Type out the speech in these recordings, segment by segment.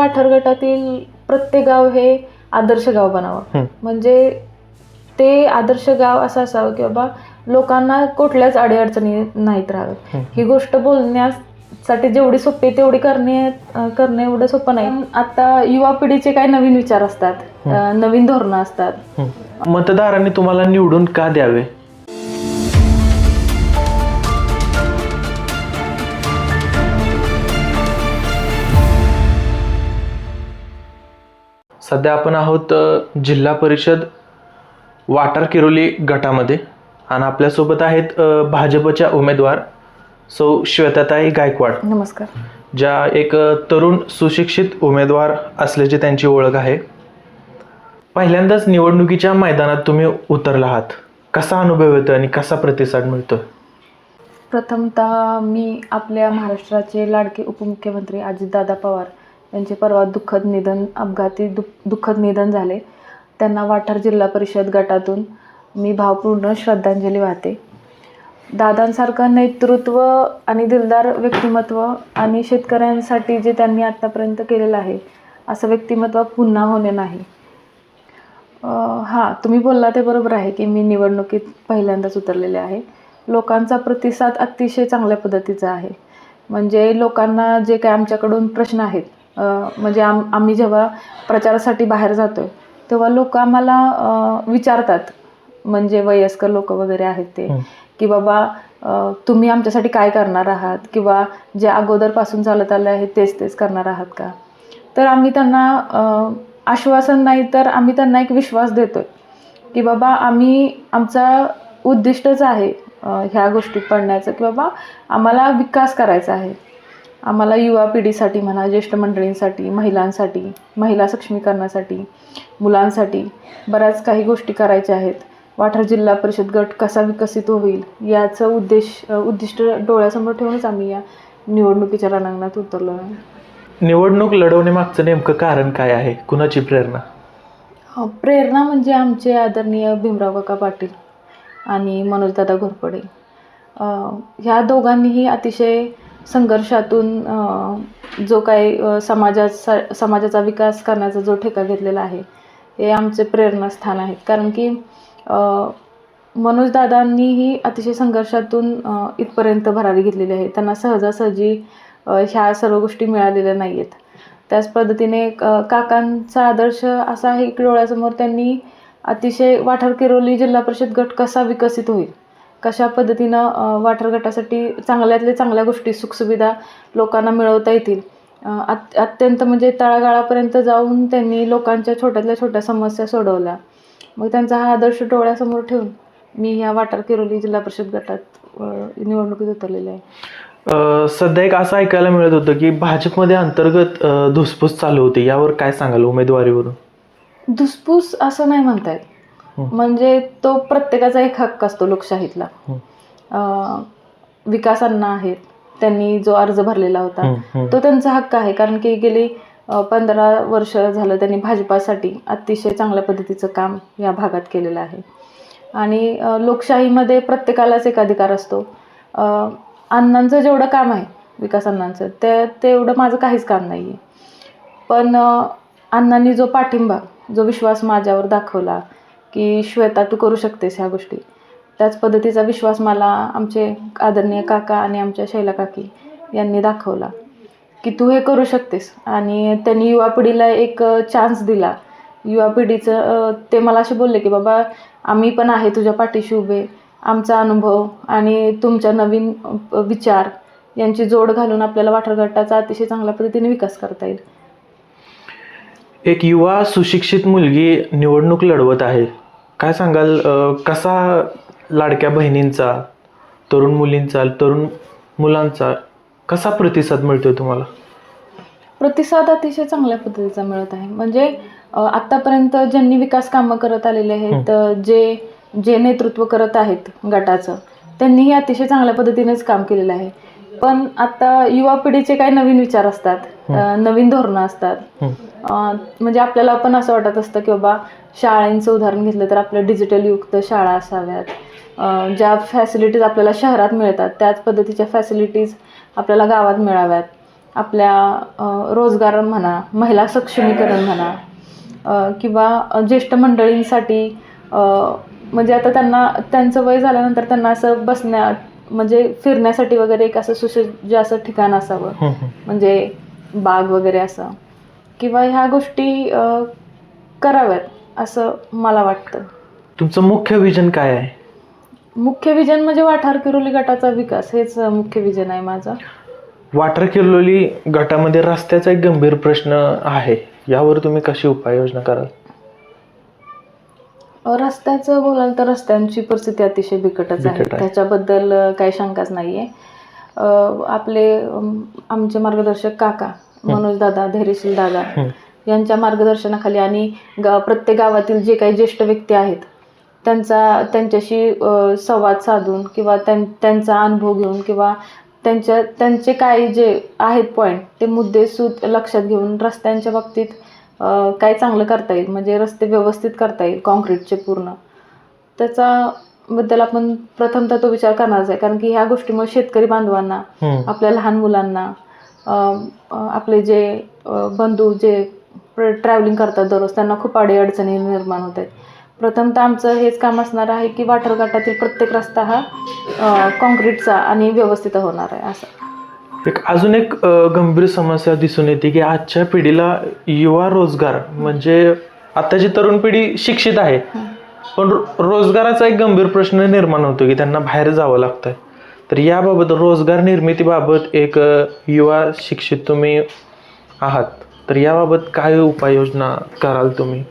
वाठार गटातील प्रत्येक गाव हे आदर्श गाव बनावं. म्हणजे ते आदर्श गाव असं असावं की बाबा लोकांना कुठल्याच अडीअडचणी नाहीत राहत हं. गोष्ट बोलण्यासाठी जेवढी सोपी आहे तेवढी करणे करणे एवढं सोपं नाही. आता युवा पिढीचे काही नवीन विचार असतात. नवीन धोरणं असतात. मतदारांनी तुम्हाला निवडून का द्यावे? सध्या आपण आहोत जिल्हा परिषद वाटार किरोली गटामध्ये. आणि आपल्यासोबत आहेत भाजपच्या उमेदवार सौ श्वेताताई गायकवाड. नमस्कार. ज्या एक तरुण सुशिक्षित उमेदवार असल्याची त्यांची ओळख आहे. पहिल्यांदाच निवडणुकीच्या मैदानात तुम्ही उतरला आहात. कसा अनुभव येतो आणि कसा प्रतिसाद मिळतो प्रथमतः मी आपल्या महाराष्ट्राचे लाडके उपमुख्यमंत्री अजितदादा पवार यांचे परवा दुःखद निधन अपघाती दु दुःखद निधन झाले. त्यांना वाठार जिल्हा परिषद गटातून मी भावपूर्ण श्रद्धांजली वाहते. दादांसारखं नेतृत्व आणि दिलदार व्यक्तिमत्व आणि शेतकऱ्यांसाठी जे त्यांनी आत्तापर्यंत केलेलं आहे असं व्यक्तिमत्व पुन्हा होणे नाही. हां तुम्ही बोलला ते बरोबर आहे की मी निवडणुकीत पहिल्यांदाच उतरलेले आहे. लोकांचा प्रतिसाद अतिशय चांगल्या पद्धतीचा आहे. म्हणजे लोकांना जे काय आमच्याकडून प्रश्न आहेत म्हणजे आम आम्ही जेव्हा प्रचारासाठी बाहेर जातो आहे तेव्हा लोक आम्हाला विचारतात. म्हणजे वयस्कर लोक वगैरे आहेत ते. की बाबा तुम्ही आमच्यासाठी काय करणार आहात? किंवा जे अगोदरपासून चालत आलं आहे तेच तेच करणार आहात का? तर आम्ही त्यांना आश्वासन नाही तर आम्ही त्यांना एक विश्वास देतोय. की बाबा आम्ही आमचा उद्दिष्टच आहे ह्या गोष्टीत पडण्याचं. की बाबा आम्हाला विकास करायचा आहे. आम्हाला युवा पिढीसाठी म्हणा ज्येष्ठ मंडळींसाठी महिलांसाठी महिला सक्षमीकरणासाठी मुलांसाठी बऱ्याच काही गोष्टी करायच्या आहेत. वाठार जिल्हा परिषद गट कसा विकसित होईल याचं उद्देश उद्दिष्ट डोळ्यासमोर ठेवूनच आम्ही या निवडणुकीच्या रणांगणात उतरलो आहे. निवडणूक लढवण्यामागचं नेमकं कारण काय आहे? कुणाची प्रेरणा? प्रेरणा म्हणजे आमचे आदरणीय भीमराव काका पाटील आणि मनोजदादा घोरपडे. ह्या दोघांनीही अतिशय संघर्षातून जो काही समाजाचा समाजाचा विकास करण्याचा जो ठेका घेतलेला आहे हे आमचे प्रेरणास्थान आहेत. कारण की मनोजदादांनीही अतिशय संघर्षातून इथपर्यंत भरारी घेतलेली आहे. त्यांना सहजासहजी ह्या सर्व गोष्टी मिळालेल्या नाही आहेत त्याच पद्धतीने काकांचा आदर्श असा आहे की डोळ्यासमोर त्यांनी अतिशय वाठार किरोली जिल्हा परिषद गट कसा विकसित होईल? कशा पद्धतीनं अ, वाठार गटासाठी चांगल्यातल्या चांगल्या गोष्टी सुखसुविधा लोकांना मिळवता येतील? अत अत्यंत म्हणजे तळागाळापर्यंत जाऊन त्यांनी लोकांच्या छोट्यातल्या छोट्या समस्या सोडवल्या. मग त्यांचा हा आदर्श डोळ्यासमोर ठेवून मी ह्या वाठार किरोली जिल्हा परिषद गटात निवडणुकीत उतरलेले आहे. सध्या एक असं ऐकायला मिळत होतं की भाजपमध्ये अंतर्गत धुसफूस चालू होती. यावर काय सांगाल उमेदवारीवरून? धुसफूस असं नाही म्हणता येत. म्हणजे तो प्रत्येकाचा एक हक्क असतो लोकशाहीतला. हं. विकासांना आहेत त्यांनी जो अर्ज भरलेला होता हं, हं. तो त्यांचा हक्क आहे. कारण की गेली पंधरा वर्ष झालं त्यांनी भाजपासाठी अतिशय चांगल्या पद्धतीचं काम या भागात केलेलं आहे. आणि लोकशाहीमध्ये प्रत्येकालाच एक अधिकार असतो. अण्णांचं जेवढं काम आहे विकास अण्णांचं ते तेवढं माझं काहीच काम नाही आहे पण अण्णांनी जो पाठिंबा जो विश्वास माझ्यावर दाखवला की श्वेता तू करू शकतेस ह्या गोष्टी. त्याच पद्धतीचा विश्वास मला आमचे आदरणीय काका आणि आमच्या शैला काकी यांनी दाखवला की तू हे करू शकतेस. आणि त्यांनी युवा पिढीला एक चान्स दिला. युवा पिढीचं ते मला असे बोलले की बाबा आम्ही पण आहे तुझ्या पाठीशी उभे. आमचा अनुभव आणि तुमच्या नवीन विचार यांची जोड घालून आपल्याला वाटरगट्टाचा गटाचा अतिशय चांगल्या पद्धतीने विकास करता येईल. एक युवा सुशिक्षित मुलगी निवडणूक लढवत आहे. काय सांगाल कसा लाडक्या बहिणींचा तरुण मुलींचा तरुण मुलांचा कसा प्रतिसाद मिळतोय तुम्हाला? प्रतिसाद अतिशय चांगल्या पद्धतीचा मिळत आहे. म्हणजे अ, आत्तापर्यंत ज्यांनी विकास कामं करत आलेले आहेत जे जे नेतृत्व करत आहेत गटाचं त्यांनीही अतिशय चांगल्या पद्धतीनेच काम केलेलं आहे. पण आता युवा पिढीचे काही नवीन विचार असतात. अ, नवीन धोरणं असतात. अ, म्हणजे आपल्याला पण असं वाटत असतं की बाबा शाळांचं उदाहरण घेतलं तर आपलं डिजिटल युक्त शाळा असाव्यात. अ, ज्या फॅसिलिटीज आपल्याला शहरात मिळतात त्याच पद्धतीच्या फॅसिलिटीज आपल्याला गावात मिळाव्यात. आपल्या अ, रोजगार म्हणा महिला सक्षमीकरण म्हणा अ, किंवा अ, ज्येष्ठ मंडळींसाठी अ, म्हणजे आता त्यांना त्यांचं वय झाल्यानंतर त्यांना असं बसण्या म्हणजे फिरण्यासाठी वगैरे एक असं सुसज्ज असं ठिकाण असावं. म्हणजे बाग वगैरे असं. किंवा ह्या गोष्टी कराव्यात असं मला वाटतं. तुमचं मुख्य विजन काय आहे? मुख्य विजन म्हणजे वाठार किरोली गटाचा विकास. हेच मुख्य विजन आहे माझं. वाटर किर्लोली गटामध्ये रस्त्याचा एक गंभीर प्रश्न आहे. यावर तुम्ही कशी उपाययोजना कराल? रस्त्याचं बोलाल तर रस्त्यांची परिस्थिती अतिशय बिकटच आहे बिकट आहे. त्याच्याबद्दल काही शंकाच नाही आहे आपले अम, आमचे मार्गदर्शक काका मनोज दादा धैर्यशील दादा हं. यांच्या मार्गदर्शनाखाली आणि गा प्रत्येक गावातील जे काही ज्येष्ठ व्यक्ती आहेत त्यांचा त्यांच्याशी अ, संवाद साधून किंवा त्यां त्यांचा अनुभव घेऊन किंवा त्यांच्या त्यांचे काही जे आहेत पॉईंट ते मुद्दे सूद लक्षात घेऊन रस्त्यांच्या बाबतीत काय चांगलं करता येईल म्हणजे रस्ते व्यवस्थित करता येईल कॉन्क्रीटचे पूर्ण. त्याचा बद्दल आपण प्रथमतः तो विचार करणारच आहे कारण की ह्या गोष्टीमुळे शेतकरी बांधवांना. आपल्या लहान मुलांना आपले जे बंधू जे ट्रॅव्हलिंग करतात दररोज त्यांना खूप अडीअडचणी निर्माण होत आहेत. प्रथमतः आमचं हेच काम असणार आहे की वाटर घाटातील प्रत्येक रस्ता हा कॉन्क्रीटचा आणि व्यवस्थित होणार आहे असं. एक अजून एक गंभीर समस्या दिसून येते की आजच्या पिढीला युवा रोजगार म्हणजे आताची तरुण पिढी शिक्षित आहे. पण रोजगाराचा एक गंभीर प्रश्न निर्माण होतो की त्यांना बाहेर जावं लागतंय. तर याबाबत रोजगार निर्मितीबाबत एक युवा शिक्षित तुम्ही आहात. तर याबाबत काय उपाययोजना कराल तुम्ही?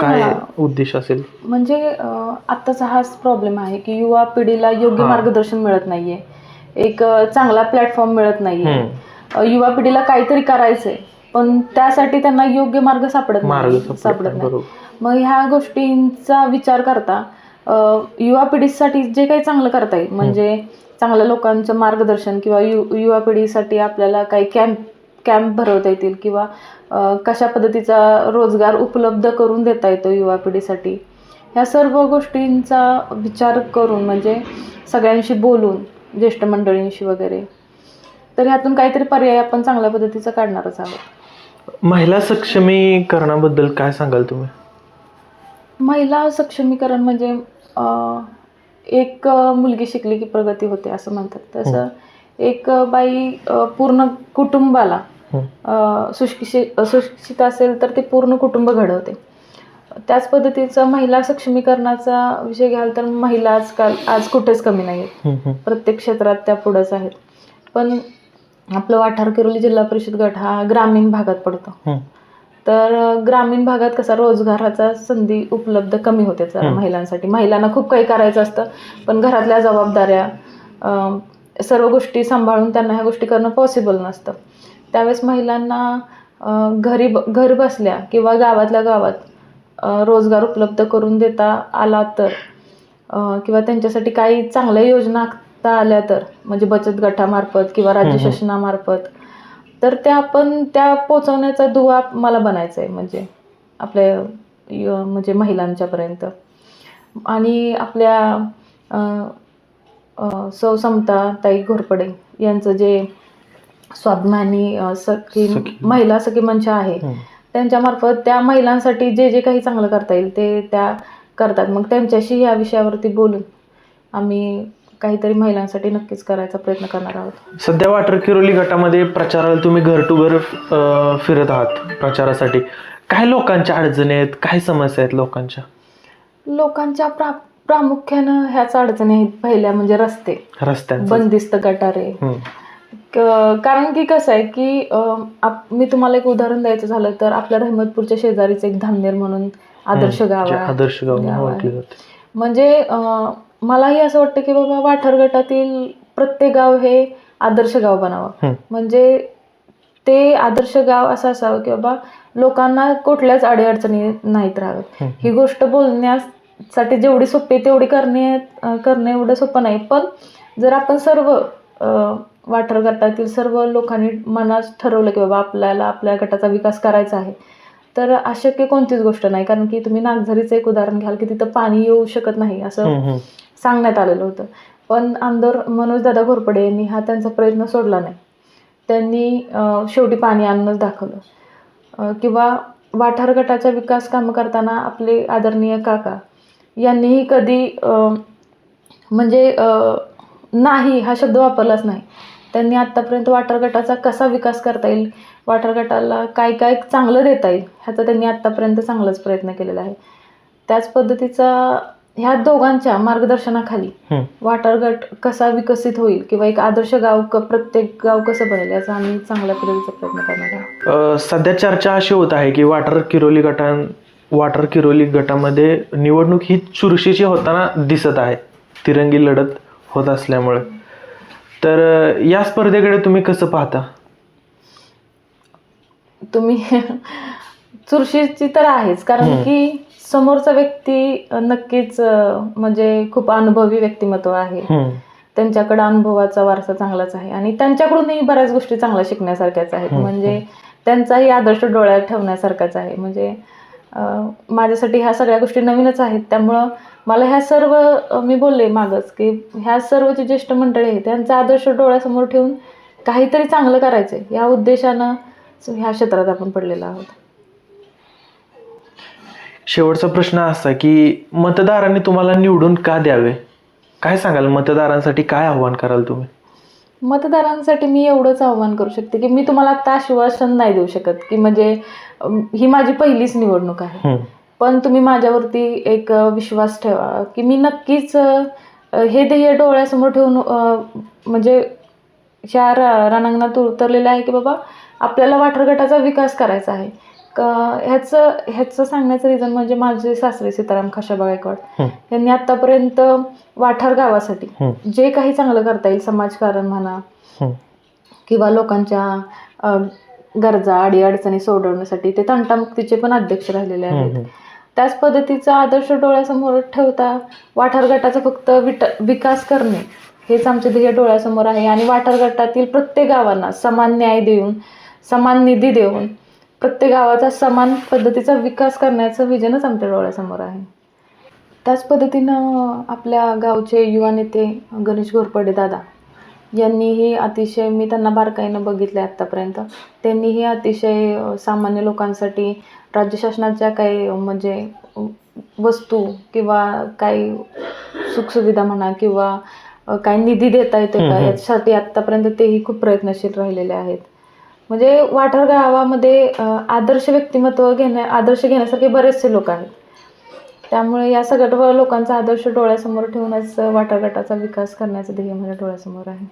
काय. उद्देश असेल? म्हणजे आत्ताचा हाच प्रॉब्लेम आहे की युवा पिढीला योग्य. मार्गदर्शन मिळत नाहीये. एक चांगला प्लॅटफॉर्म मिळत नाहीये. युवा पिढीला काहीतरी करायचंय पण त्यासाठी त्यांना योग्य मार्ग सापडत मार्ग नाही सापडत नाही, मग ह्या गोष्टींचा विचार करता युवा पिढीसाठी जे काही चांगलं करता येईल म्हणजे चांगल्या लोकांचं मार्गदर्शन किंवा यु युवा पिढीसाठी आपल्याला काही कॅम्प कॅम्प भरवता येतील किंवा कशा पद्धतीचा रोजगार उपलब्ध करून देता येतो युवा पिढीसाठी ह्या सर्व गोष्टींचा विचार करून म्हणजे सगळ्यांशी बोलून ज्येष्ठ मंडळींशी वगैरे. तर ह्यातून काहीतरी पर्याय आपण चांगल्या पद्धतीचा काढणारच आहोत. महिला सक्षमीकरणाबद्दल काय सांगाल तुम्ही? महिला सक्षमीकरण म्हणजे अं, एक अं, मुलगी शिकली की प्रगती होते असं म्हणतात. तसं एक अं, बाई अं, पूर्ण कुटुंबाला हं. अं, सुशिक्षित असेल तर ते पूर्ण कुटुंब घडवते. त्याच पद्धतीचं महिला सक्षमीकरणाचा विषय घ्याल तर महिला आजकाल आज कुठेच कमी नाही आहेत. प्रत्येक क्षेत्रात त्या पुढंच आहेत पण आपलं वाठार किरोली जिल्हा परिषद गट हा ग्रामीण भागात पडतो. तर ग्रामीण भागात कसा रोजगाराचा संधी उपलब्ध कमी होते. महिलांसाठी महिलांना खूप काही करायचं असतं पण घरातल्या जबाबदाऱ्या सर्व गोष्टी सांभाळून त्यांना ह्या गोष्टी करणं पॉसिबल नसतं त्यावेळेस महिलांना घरी घर बसल्या किंवा गावातल्या गावात रोजगार उपलब्ध करून देता आला तर किंवा त्यांच्यासाठी काही चांगल्या योजना आखता आल्या तर म्हणजे बचत गटामार्फत किंवा राज्य. शासनामार्फत तर त्या आपण त्या पोचवण्याचा दुवा मला बनायचा आहे म्हणजे आपल्या म्हणजे महिलांच्यापर्यंत आणि आपल्या सौ समता ताई घोरपडे यांचं जे स्वाभिमानी सखी. महिला सखी मंच आहे. त्यांच्यामार्फत त्या महिलांसाठी जे जे काही चांगलं करता येईल ते त्या करतात. मग त्यांच्याशी या विषयावरती बोलून आम्ही काहीतरी महिलांसाठी नक्कीच करायचा प्रयत्न करणार आहोत. सध्या वाटर किरोली गटामध्ये प्रचाराला तुम्ही घर टू घर फिरत आहात प्रचारासाठी. काय लोकांच्या अडचणी आहेत? काय समस्या आहेत लोकांच्या? लोकांच्या प्रा प्रामुख्यानं ह्याच अडचणी आहेत. पहिल्या म्हणजे रस्ते. रस्त्यांचा. बंदिस्त गटारे. कारण की कसं आहे की आप- मी तुम्हाला एक उदाहरण द्यायचं झालं तर आपल्या रहमतपूरच्या शेजारीच एक धामनेर म्हणून आदर्श गाव आहे. आदर्श गाव म्हणजे मलाही असं वाटतं की बाबा वाठार गटातील प्रत्येक गाव हे आदर्श गाव बनावं. म्हणजे ते आदर्श गाव असं असावं की बाबा लोकांना कुठल्याच अडीअडचणी नाहीत राहत. हं. गोष्ट बोलण्यासाठी जेवढी सोपी आहे तेवढी करणे करणं एवढं सोपं नाही. पण जर आपण सर्व अं, वाठार गटातील सर्व लोकांनी मनात ठरवलं की बाबा आपल्याला आपल्या गटाचा विकास करायचा आहे. तर अशक्य कोणतीच गोष्ट नाही कारण की तुम्ही नागझरीचं एक उदाहरण घ्याल की तिथं पाणी येऊ शकत नाही असं. सांगण्यात आलेलं होतं. पण आमदार मनोजदादा घोरपडे यांनी हा त्यांचा प्रयत्न सोडला नाही. त्यांनी शेवटी पाणी आणूनच दाखवलं. किंवा वाठार गटाचा विकास कामं करताना आपले आदरणीय काका यांनीही कधी म्हणजे नाही हा शब्द वापरलाच नाही. त्यांनी आत्तापर्यंत वाठार गटाचा कसा विकास करता येईल वाठार गटाला काय काय चांगलं देता येईल ह्याचा त्यांनी आत्तापर्यंत चांगलाच प्रयत्न केलेला आहे. त्याच पद्धतीचा ह्या दोघांच्या मार्गदर्शनाखाली. वाटार गट कसा विकसित होईल किंवा एक आदर्श गाव क प्रत्येक गाव कसं बनेल याचा आम्ही चांगल्या पद्धतीचा प्रयत्न करणार आहोत. सध्या चर्चा अशी होत आहे की वाटर किरोली गटां वाटर किरोली गटामध्ये निवडणूक ही चुरशीची होताना दिसत आहे. तिरंगी लढत होत असल्यामुळे. तर या स्पर्धेकडे तुम्ही कसं पाहता? तुम्ही चुरशीची तर आहेच कारण. की समोरचा व्यक्ती नक्कीच म्हणजे खूप अनुभवी व्यक्तिमत्व आहे. त्यांच्याकडे अनुभवाचा वारसा चांगलाच आहे आणि त्यांच्याकडूनही बऱ्याच गोष्टी चांगल्या शिकण्यासारख्याच आहेत. म्हणजे त्यांचाही आदर्श डोळ्यात ठेवण्यासारखाच आहे. म्हणजे माझ्यासाठी ह्या सगळ्या गोष्टी नवीनच आहेत. त्यामुळं मला ह्या सर्व मी बोलले मागच की ह्या सर्व जे ज्येष्ठ मंडळी आहेत त्यांचा आदर्श डोळ्यासमोर ठेवून काहीतरी चांगलं करायचं आहे या उद्देशानं ह्या क्षेत्रात आपण पडलेलो आहोत. शेवटचा प्रश्न असा की मतदारांनी तुम्हाला निवडून का द्यावे? काय सांगाल? मतदारांसाठी काय आव्हान कराल तुम्ही? मतदारांसाठी मी एवढंच आव्हान करू शकते की मी तुम्हाला आत्ता आश्वासन नाही देऊ शकत की म्हणजे ही माझी पहिलीच निवडणूक आहे. पण तुम्ही माझ्यावरती एक विश्वास ठेवा की मी नक्कीच हे ध्येय डोळ्यासमोर ठेवून म्हणजे ह्या रणांगणात उतरलेलं आहे की बाबा आपल्याला वाठार गटाचा विकास करायचा आहे. क ह्याचं ह्याचं सांगण्याचं रिझन म्हणजे माझे सासरे सीताराम खाशाबा गायकवाड. यांनी आत्तापर्यंत वाठार गावासाठी जे काही चांगलं करता येईल समाजकारण म्हणा किंवा लोकांच्या गरजा अडीअडचणी सोडवण्यासाठी ते तंटामुक्तीचे पण अध्यक्ष राहिलेले आहेत. त्याच पद्धतीचा आदर्श डोळ्यासमोर ठेवता वाठार गटाचा फक्त विट विकास करणे हेच आमचे ध्येय डोळ्यासमोर आहे. आणि वाठार गटातील प्रत्येक गावांना समान न्याय देऊन समान निधी देऊन प्रत्येक गावाचा समान पद्धतीचा विकास करण्याचं विजनच आमच्या डोळ्यासमोर आहे त्याच पद्धतीनं आपल्या गावचे युवा नेते गणेश घोरपडे दादा यांनीही अतिशय मी त्यांना बारकाईनं बघितलं आहे आत्तापर्यंत त्यांनीही अतिशय सामान्य लोकांसाठी राज्य शासनाच्या काही म्हणजे वस्तू किंवा काही सुखसुविधा म्हणा किंवा काही निधी देता येतो का. याच्यासाठी आत्तापर्यंत तेही खूप प्रयत्नशील राहिलेले आहेत म्हणजे वाठार गावामध्ये आदर्श व्यक्तिमत्व घेण्या आदर्श घेण्यासारखे बरेचसे लोक आहेत. त्यामुळे या सगळ्या लोकांचा आदर्श डोळ्यासमोर ठेवूनच वाटार गटाचा विकास करण्याचं ध्येय माझ्या डोळ्यासमोर आहे.